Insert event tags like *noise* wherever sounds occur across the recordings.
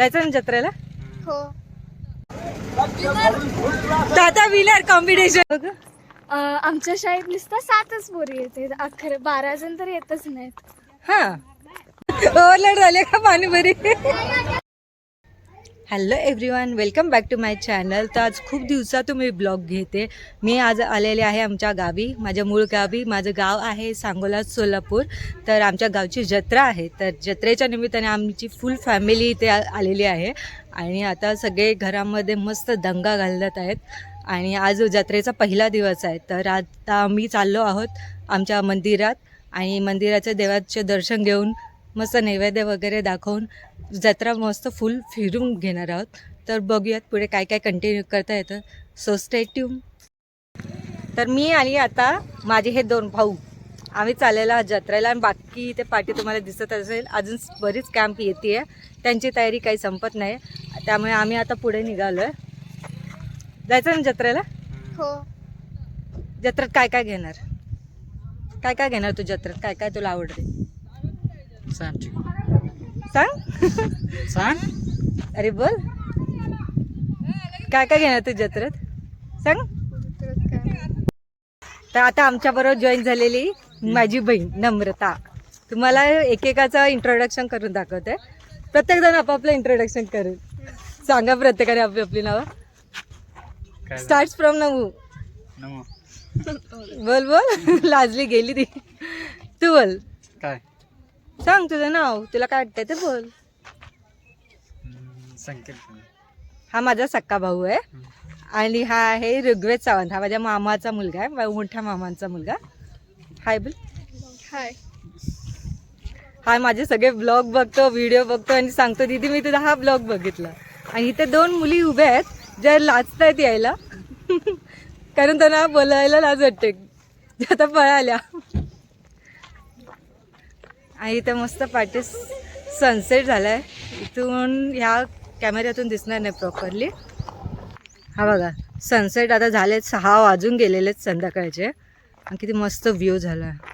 जायचं ना जत्रेला? हो. कॉम्पिटिशन बघ अं, आमच्या शाळेत नुसतं सातच पोरी येते. अखर बारा जण तर येतच नाहीत. हा. ओव्हरलोड झाले का पाणी बरी hello everyone welcome back to my channel तर आज खूप दिवसातून मी ब्लॉग घेते. मी आज आलेले आहे आमच्या गावी माझ्या मूळ गावी. माझं गाव आहे सांगोला सोलापूर. तर आमच्या गावची जत्रा आहे. तर जत्रेच्या निमित्ताने आमची फुल फॅमिली इथे आलेली आहे. आणि आता सगळे घरामध्ये मस्त दंगा घालत आहेत. आणि आज जत्रेचा पहिला दिवस आहे. तर आता आम्ही चाललो आहोत आमच्या मंदिरात. आणि मंदिराच्या देवाचे दर्शन घेऊन मस्त नैवेद्य वगैरे दाखवून जत्रा मस्त फुल फिरून घेणार आहोत. तर बघूयात पुढे काय काय कंटिन्यू करता येतं. सो स्टे ट्यून तर मी आणि आता माझे हे दोन भाऊ आम्ही चाललेलो जत्रेला आणि बाकी ते पाठी तुम्हाला दिसत असेल. अजून बरीच कॅम्प येते आहे त्यांची तयारी काही संपत नाही. त्यामुळे आम्ही आता पुढे निघालो आहे जायचं ना जत्रेला? हो. जत्रेत काय काय घेणार? काय काय घेणार तू जत्रेत? काय काय तुला आवडते? सांग. सांग. सांग. अरे बोल. काय काय घेणार तू जत्रेत? सांग. तर आता आमच्या बरोबर जॉईन झालेली माझी बहीण नम्रता. तुम्हाला एकेकाचं इंट्रोडक्शन करून दाखवते. प्रत्येक जण आपापलं इंट्रोडक्शन करेल. सांगा प्रत्येकाने आपली आपली नावं. काय स्टार्ट फ्रॉम नमू. नमो. बोल बोल. लाजली गेली ती. तू बोल. काय? सांग तुझं नाव तुला काय वाटतंय ते बोल. संकेत हा माझा सक्का भाऊ आहे. आणि हा आहे ऋग्वेद सावंत. हा माझ्या मामाचा मुलगा आहे माझ्या मोठ्या मामांचा मुलगा. हाय बोल. हाय. हा माझे सगळे ब्लॉग बघतो व्हिडिओ बघतो आणि सांगतो दीदी मी तुझा हा ब्लॉग बघितला. आणि इथे दोन मुली उभ्या आहेत ज्या लाजत आहेत यायला. *laughs* कारण त्यांना बोलायला लाज वाटते. ज्या आता पळाल्या. आणि इथे मस्त पाठी सनसेट झालाय. इथून ह्या कॅमेऱ्यातून दिसणार नाही प्रॉपरली हा बघा सनसेट आता झालेत सहा वाजून गेलेले संध्याकाळचे. आणि किती मस्त व्ह्यू झाला आहे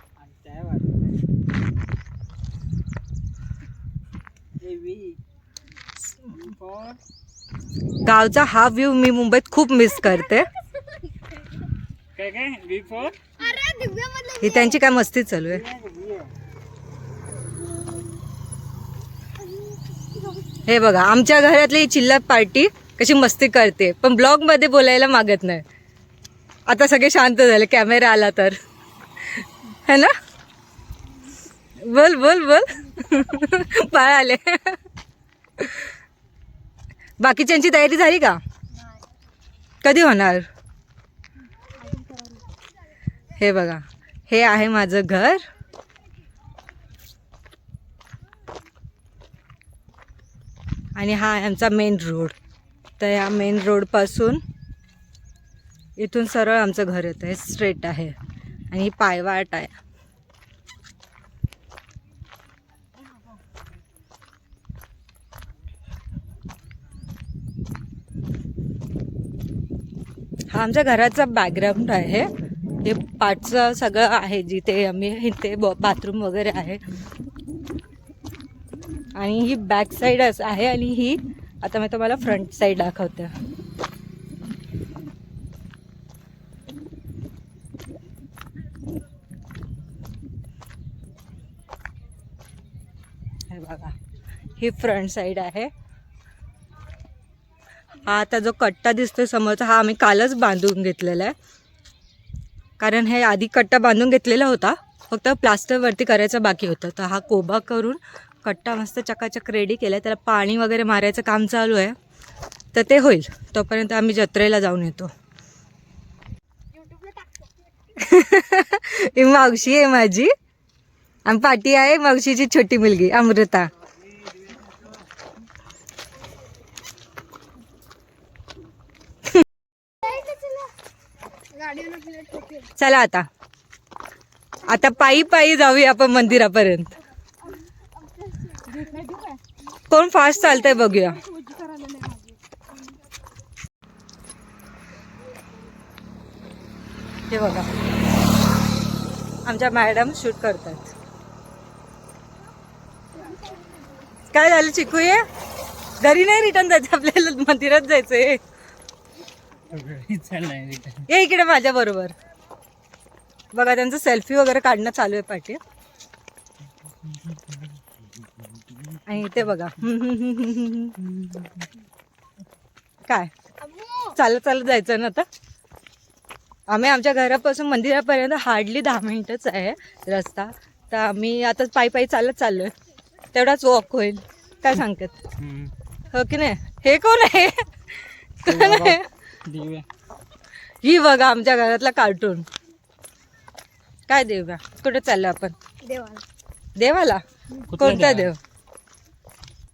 गावचा हा व्ह्यू मी मुंबईत खूप मिस करते. ही त्यांची काय मस्ती चालू आहे. हे बघा आमच्या घरातली ही चिल्लर पार्टी कशी मस्ती करते. पण ब्लॉगमध्ये बोलायला मागत नाही. आता सगळे शांत झाले कॅमेरा आला तर. है ना? बोल बोल बोल. बाळ आले. बाकीच्यांची तयारी झाली का? कधी होणार? हे बघा हे आहे माझं घर. आणि हा आमचा मेन रोड तर या मेन रोडपासून इथून सरळ आमचं घर येतं हे स्ट्रेट आहे. आणि ही पायवाट आहे. हा आमच्या घराचा बॅकग्राऊंड आहे. हे पाठचं सगळं आहे जिथे आम्ही इथे बाथरूम वगैरे आहे. आणि ही बॅक साईड आहे आणि ही आता मी तुम्हाला फ्रंट साईड दाखवते. हे बघा ही फ्रंट साईड आहे. हा आता जो कट्टा दिसतोय समोरचा हा आम्ही कालच बांधून घेतलेला आहे. कारण हे आधी कट्टा बांधून घेतलेला होता फक्त प्लास्टरवरती करायचं बाकी होतं. तर हा कोबा करून कट्टा मस्त चकाचक रेडी केला आहे त्याला पाणी वगैरे मारायचं काम चालू आहे. तर ते होईल. तोपर्यंत आम्ही जत्रेला जाऊन येतो. *laughs* ही मावशी आहे माझी. आणि पाठी आहे मावशीची छोटी मुलगी अमृता. चला आता. आता पायी पायी जाऊया आपण मंदिरापर्यंत. कोण फास्ट चालतंय बघूया. हे बघा. आमच्या मॅडम शूट करतात. काय झालं चिकू ये घरी नाही रिटर्न जायचं आपल्याला मंदिरात जायचंय. ये इकडे माझ्या बरोबर. बघा त्यांचं सेल्फी वगैरे काढणं चालू आहे पाठी आणि इथे बघा. काय? चालत चालत जायचं ना आता? आम्ही आमच्या घरापासून मंदिरापर्यंत हार्डली दहा मिनिटच आहे रस्ता. तर आम्ही आता पायी पायी चालत चाललोय. तेवढाच वॉक होईल. काय सांगतात? हो की नाही? हे कोण आहे? कोण आहे? दिव्या ही बघा आमच्या घरातला कार्टून काय देऊया कुठे चाललो आपण? देवाला. देवाला? कोणता देव?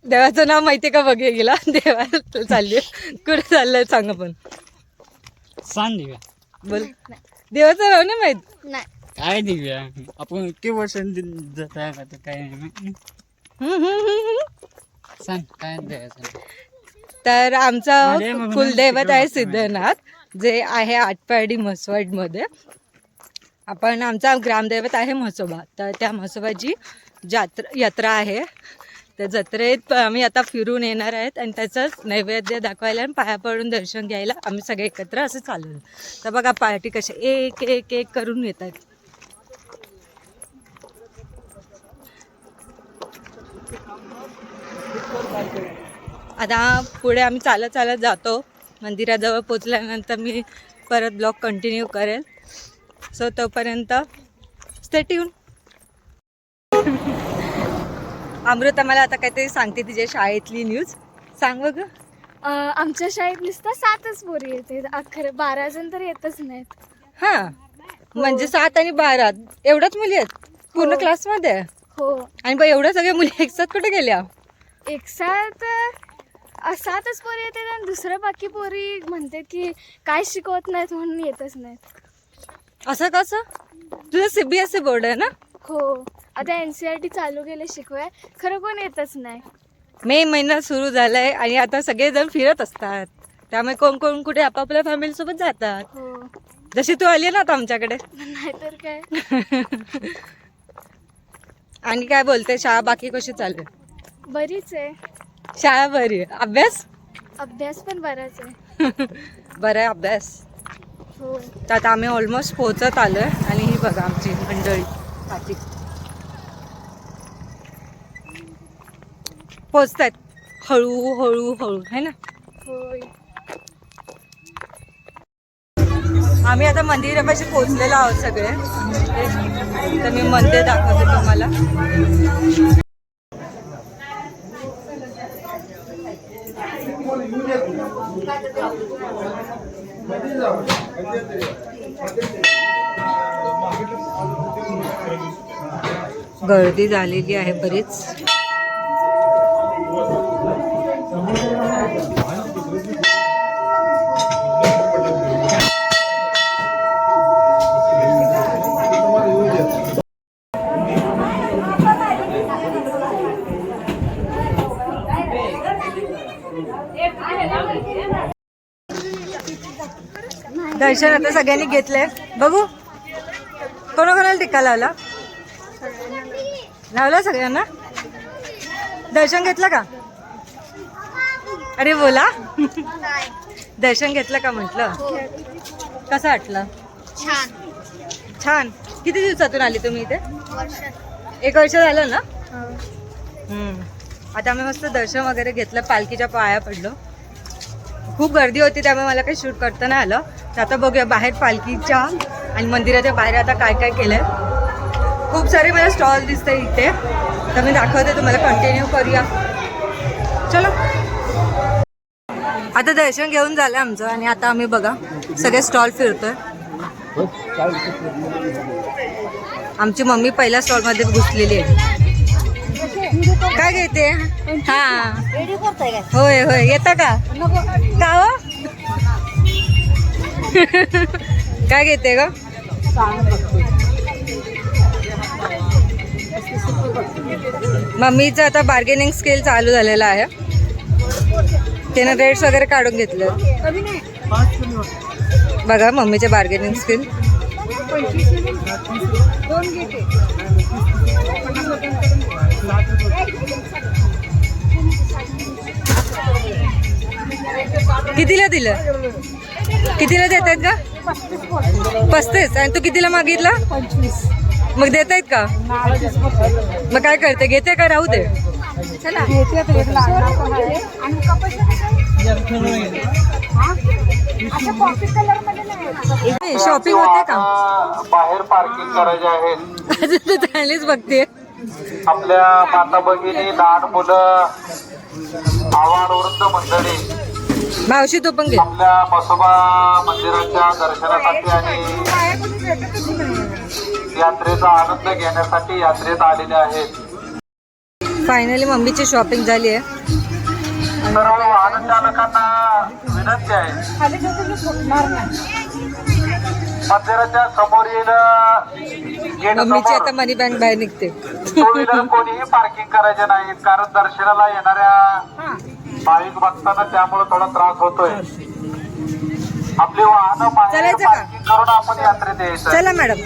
देवाचं नाव माहितीये का? बघे गेला *laughs* देवाला चालली. कुठे चाललंय सांग पण सांग दिव्या. बोल. देवाचं नाव नाही माहीत? नाही. काय दिव्या? आपण इतके वर्ष जात आहे का तर काय नाही हम्म, हम्म, हम्म, हम्म. सांग काय द्यायचं तर आमचं मग कुलदैवत आहे. सिद्धनाथ जे आहे आटपाडी म्हसवडमध्ये. आपण आमचा ग्रामदैवत आहे म्हसोबा. तर त्या म्हसोबाची जात्रा यात्रा आहे. तर जत्रेत आम्ही आता फिरून येणार आहेत आणि त्याचंच नैवेद्य दाखवायला आणि पाया पडून दर्शन घ्यायला आम्ही सगळे एकत्र असं चालू तर बघा पार्टी कशा एक एक एक करून येत आहेत आता पुढे आम्ही चालत चालत जातो. मंदिराजवळ पोचल्यानंतर मी परत ब्लॉग कंटिन्यू करेल. सो तोपर्यंत स्टेट येऊन अमृता मला आता काहीतरी सांगते तिच्या शाळेतली न्यूज सांग बघ. आमच्या शाळेत नुसतं सातच पोरी येते. अकरा बारा जण तर येतच नाहीत. हां. म्हणजे सात आणि बारा. एवढ्याच मुली आहेत? पूर्ण हो. क्लासमध्ये हो. आणि बघ एवढ्या सगळ्या मुली एकसाथ कुठे गेल्या? एक साथ अं, सातच पोरी येते आणि दुसरं बाकी पोरी म्हणतात की काय शिकवत नाहीत म्हणून येतच नाहीत. असं कसं तुझं सीबीएसई बोर्ड आहे ना? हो. आता एन सी आर टी चालू केले शिकवाय खरं कोण येतच नाही. मे महिना सुरू झालाय आणि आता सगळेजण फिरत असतात. त्यामुळे कोण कोण कुठे आपापल्या फॅमिली सोबत जातात. हो. जशी तू आली ना आता आमच्याकडे. नाहीतर काय? *laughs* आणि काय बोलते? शाळा बाकी कशी चालू आहे? बरीच आहे. शाळा बरी आहे. अभ्यास? अभ्यास पण बराच आहे. *laughs* बरं आहे अभ्यास. हो तर आता आम्ही ऑलमोस्ट पोहोचत आलोय. आणि ही बघा आमची मंडळी. पाठी पोचतायत. हळू हळू हळू है ना? आम्ही आता मंदिरापाशी पोहोचलेलो आहोत सगळे. तर मी मंदिर दाखवते तुम्हाला. गर्दी झालेली आहे बरीच. दर्शन आता सगळ्यांनी घेतलंय. बघू. कोणाकोणाला टिक्का लावला? लावला सगळ्यांना? दर्शन घेतलं का? अरे बोला. दर्शन घेतलं का म्हटलं? कसं वाटलं? छान. छान. किती दिवसातून आली तुम्ही इथे? एक वर्ष झालं ना? हम्म. आता आम्ही मस्त दर्शन वगैरे घेतलं पालखीच्या पाया पडलो. खूप गर्दी होती त्यामुळे मला काही शूट करता नाही आलं. तर आता बघूया बाहेर पालखीच्या आणि मंदिराच्या बाहेर आता काय काय केलंय. खूप सारे मला स्टॉल दिसते इथे. तर मी दाखवते तुम्हाला कंटिन्यू करूया. चलो. आता दर्शन घेऊन झालं आमचं आणि आता आम्ही बघा सगळे स्टॉल फिरतोय. आमची मम्मी पहिल्या स्टॉलमध्ये घुसलेली आहे. काय घेते? हा. होय होय. येतं का? का हो? *laughs* काय घेते ग? मम्मीचं आता बार्गेनिंग स्किल चालू झालेला आहे. त्यानं रेट्स वगैरे काढून घेतले. बघा मम्मीचे बार्गेनिंग स्किल कितीला दिलं? कितीला देत आहेत का पस्तीस. आणि तू कितीला मागितला? मग देत आहेत का? मग काय करते? घेते का? राहू दे. शॉपिंग होते का? बाहेर पार्किंग करायचे आहेत. अजून तू चांगलीच बघते. आपल्या माता भगिनी लहान मुलं आवार वृद्ध मंडळी. मावशी तू पण घे. आपल्या मसोबा मंदिराच्या दर्शनासाठी आणि यात्रेचा आनंद घेण्यासाठी यात्रेत आलेले आहेत. फायनली मम्मीची शॉपिंग झाली आहे. सर्व वाहन चालकांना विनंती आहे. मंदिराच्या समोरील मम्मीची आता मनी बँक बाहेर निघते. टू व्हीलर कोणीही पार्किंग करायचे नाहीत कारण दर्शनाला येणाऱ्या भाविक भक्तांना त्यामुळे थोडा त्रास होतोय. आपली वाहनं बाहेर? पार्किंग करून आपण यात्रेत यायचं. चला मॅडम.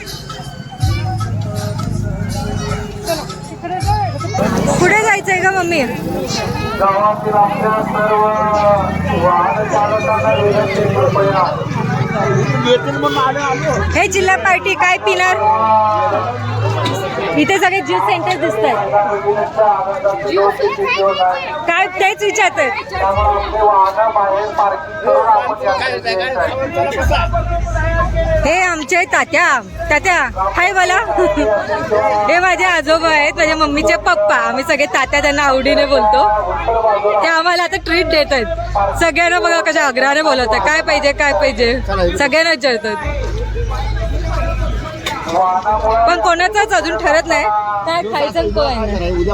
पुढे जायचंय का मम्मी? गावातील आपल्या सर्व वाहन चालकांना विनंती कृपया हे जिल्हा पार्टी काय पिणार? इथे सगळे ज्यूस सेंटर दिसत आहेत काय तेच विचारत आहेत हे आमचे तात्या तात्या हाय बोला *laughs* हे माझे आजोबा आहेत माझ्या मम्मीचे पप्पा. आम्ही सगळे तात्या त्यांना आवडीने बोलतो. ते आम्हाला आता ट्रीट देत आहेत. सगळ्यांना बघा कशा आग्रहाने बोलत काय पाहिजे काय पाहिजे? सगळ्यांना विचारतात. पण कोणाचंच अजून ठरत नाही. काय खायचं आणि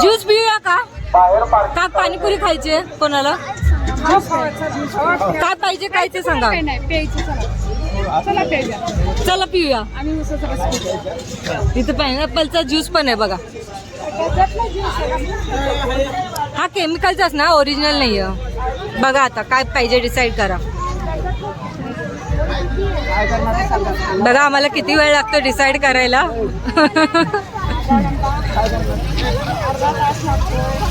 ज्यूस पिऊया का? का पाणीपुरी खायची आहे कोणाला? काय पाहिजे काय ते सांगा चला. पिऊया. इथे पायनॅपलचा ज्यूस पण आहे बघा. हा केमिकलचाच ना ओरिजिनल नाही आहे बघा आता काय पाहिजे डिसाईड करा. बघा आम्हाला किती वेळ लागतो डिसाईड करायला. *laughs*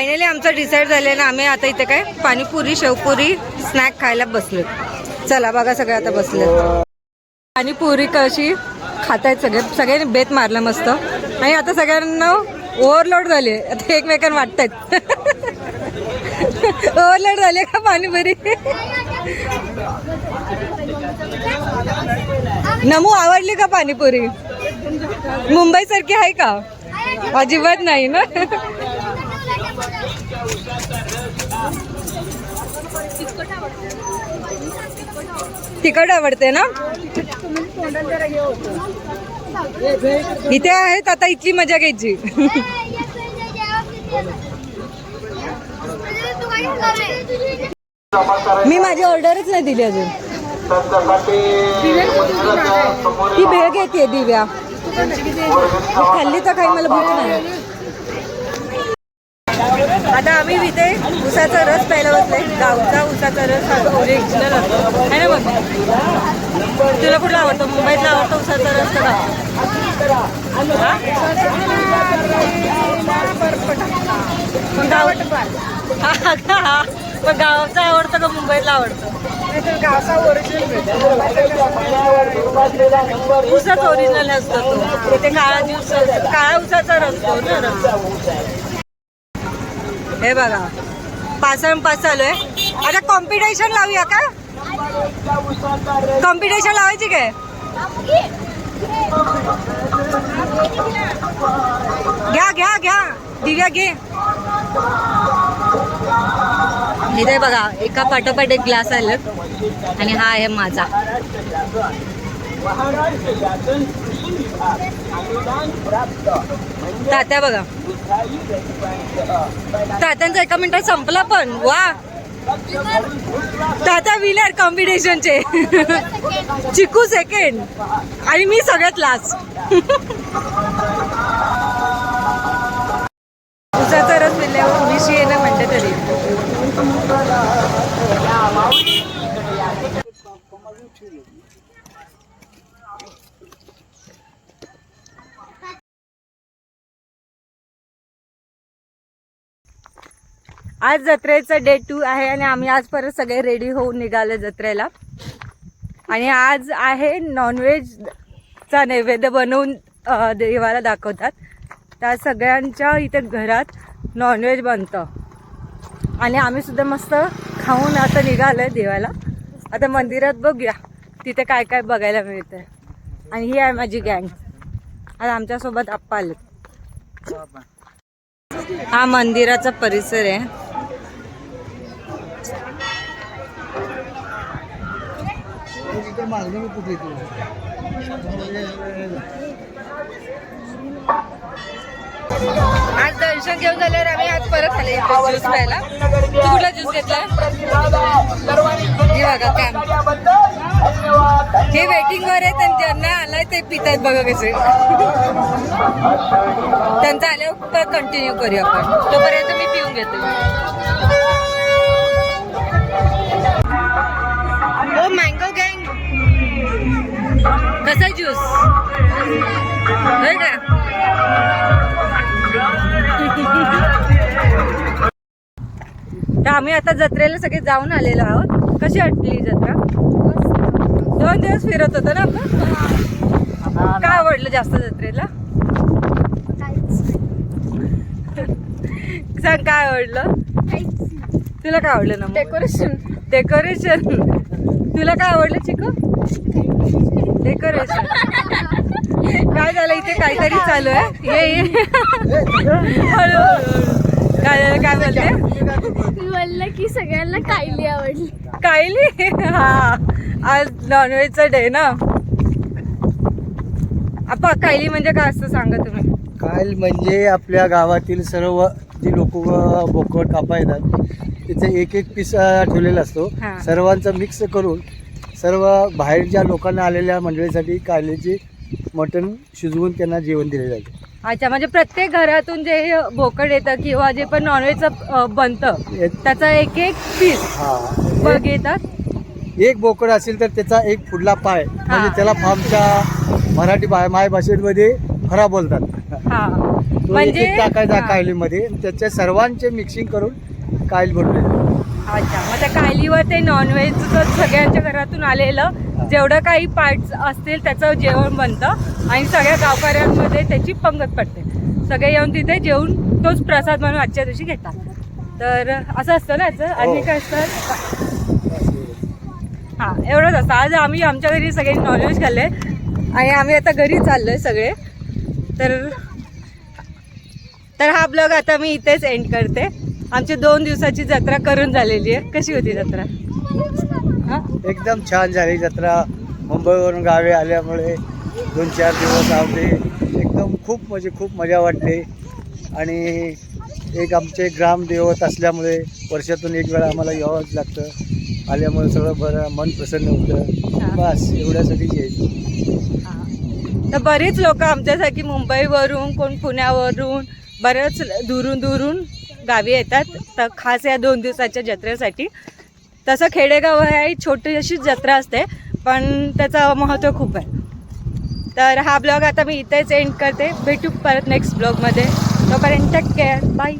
फायनली आमचं डिसाईड झालं ना आम्ही आता इथे काय पाणीपुरी शेवपुरी स्नॅक खायला बसलो चला बघा सगळे आता बसले. पाणीपुरी कशी खातायत सगळे सगळ्यांनी बेत मारला मस्त. आणि आता सगळ्यांना ओव्हरलोड झाले आता एकमेकांना वाटतायत ओव्हरलोड झाले का पाणीपुरी? नमू आवडली का पाणीपुरी? मुंबई सारखी आहे का? अजिबात नाही ना? तिखट आवडते. ना? इथे आहेत आता इथली मजा घ्यायची. मी माझी ऑर्डरच नाही दिली अजून. ती भेळ घेते दिव्या. खाल्ली तर काही मला भूक नाही. आता आम्ही इथे उसाचा रस प्यायला बसले. गावचा उसाचा रस हा ओरिजिनल असतो. आहे ना बघ तुला कुठला आवडतो? मुंबईतला आवडतो उसाचा रस का गाव? *laughs* पण गाव गावचा आवडतं का मुंबईतला आवडतं? ऊसाच ओरिजिनल असतो तो. इथे काळा दिवस काळा ऊसाचा रसतो ना. रस हे बघा. पाच पास चालू आहे. आता कॉम्पिटिशन लावूया का? कॉम्पिटिशन लावायची काय? घ्या घ्या घ्या. दिव्या घे. इथे बघा एका पाठोपाठ एक ग्लास आलं. आणि हा आहे माझा. तात्या बघा. तात्यांचा एका मिनिटात संपला पण वा. तात्या विलर कॉम्बिनेशनचे. चिकू सेकंड आणि मी सगळ्यात लास्ट आज जत्रेचा डे टू आहे आणि आम्ही आज परत सगळे रेडी होऊन निघालो जत्रेला. आणि आज आहे नॉनव्हेजचा नैवेद्य बनवून देवाला दाखवतात. त्या सगळ्यांच्या इथे घरात नॉनव्हेज बनतं. आणि आम्ही सुद्धा मस्त खाऊन आता निघालो आहे देवाला. आता मंदिरात बघूया तिथे काय काय बघायला मिळतं आणि ही आहे माझी गँग आज आमच्यासोबत आप्पा आले हा मंदिराचा परिसर आहे. आज दर्शन घेऊन झाल्यावर आम्ही आज परत आले ज्यूस प्यायला. तू कुठला ज्यूस घेतला हे बघा हे वेटिंग वर आहेत आणि ज्यांना आलाय ते पितायत बघा कसे. त्यांचं आल्यावर कंटिन्यू करूया आपण. तोपर्यंत मी पिऊन घेते. ओ मँगो गँग कसा ज्यूस होय का? तर आम्ही आता जत्रेला सगळे जाऊन आलेलो आहोत. कशी वाटली जत्रा? दोन दिवस फिरत होतो ना आपण? काय आवडलं जास्त जत्रेला? सांग काय आवडलं? तुला काय आवडलं ना डेकोरेशन डेकोरेशन तुला काय आवडलं चिकू? डेकोरेशन काय झालं इथे? काहीतरी चालू आहे. ये. काय झालं? काय बोलते? म्हणलं की सगळ्यांना कायली आवडली. कायली? हा. आज नॉनव्हेजचा डे ना? आपा कायली म्हणजे काय असतं सांगा तुम्ही? काल म्हणजे आपल्या गावातील सर्व जी लोक बोकड कापा येतात तिथे एक एक पीस ठेवलेला असतो. सर्वांचं मिक्स करून सर्व बाहेरच्या लोकांना आलेल्या मंडळीसाठी कायलीचे मटण शिजवून त्यांना जेवण दिले जाते अच्छा म्हणजे प्रत्येक घरातून जे बोकड येतं किंवा जे पण नॉनव्हेजचं बनतं एक- त्याचा एक एक पीस हा बघ येतात? एक बोकड असेल तर त्याचा एक पुढला पाय. म्हणजे त्याला फार्मच्या मराठी भा माय भाषेमध्ये फरा बोलतात. हा. तो म्हणजे एक एक टाकायचा हा. कायलीमध्ये त्याच्या सर्वांचे मिक्सिंग करून कायल बनवले अच्छा मग त्या कायलीवर ते नॉनव्हेज सगळ्यांच्या घरातून आलेलं जेवढं काही पार्ट्स असतील त्याचं जेवण बनतं आणि सगळ्या गावकऱ्यांमध्ये त्याची पंगत पडते. सगळे येऊन तिथे जेवून तोच प्रसाद म्हणून आजच्या दिवशी घेतात. तर असं असतं ना याचं? आणि काय असतं? हां एवढंच असतं. आज आम्ही आमच्या घरी सगळे नॉनव्हेज खाल्ले. आणि आम्ही आता घरी चाललोय सगळे. तर तर हा ब्लॉग आता मी इथेच एंड करते. आमची दोन दिवसाची जत्रा करून झालेली आहे. कशी होती जत्रा? हां एकदम छान झाली जत्रा. मुंबईवरून गावे आल्यामुळे दोन चार दिवस आवते एकदम खूप म्हणजे खूप मजा वाटते आणि एक आमचे ग्रामदेवत असल्यामुळे वर्षातून एक वेळा आम्हाला यावंच लागतं. आल्यामुळे सगळं बरं मन प्रसन्न होतं. बस एवढ्यासाठीच यायचं तर बरेच लोक आमच्यासाठी मुंबईवरून कोण पुण्यावरून बऱ्याच दुरून दुरून गावी येतात. तर खास या दोन दिवसाच्या जत्रेसाठी. तसं खेडेगाव आहे छोटी अशी जत्रा असते पण त्याचं महत्त्व खूप आहे. तर हा ब्लॉग आता मी इथेच एंड करते. भेटू परत नेक्स्ट ब्लॉगमध्ये. तोपर्यंत टेक केअर बाय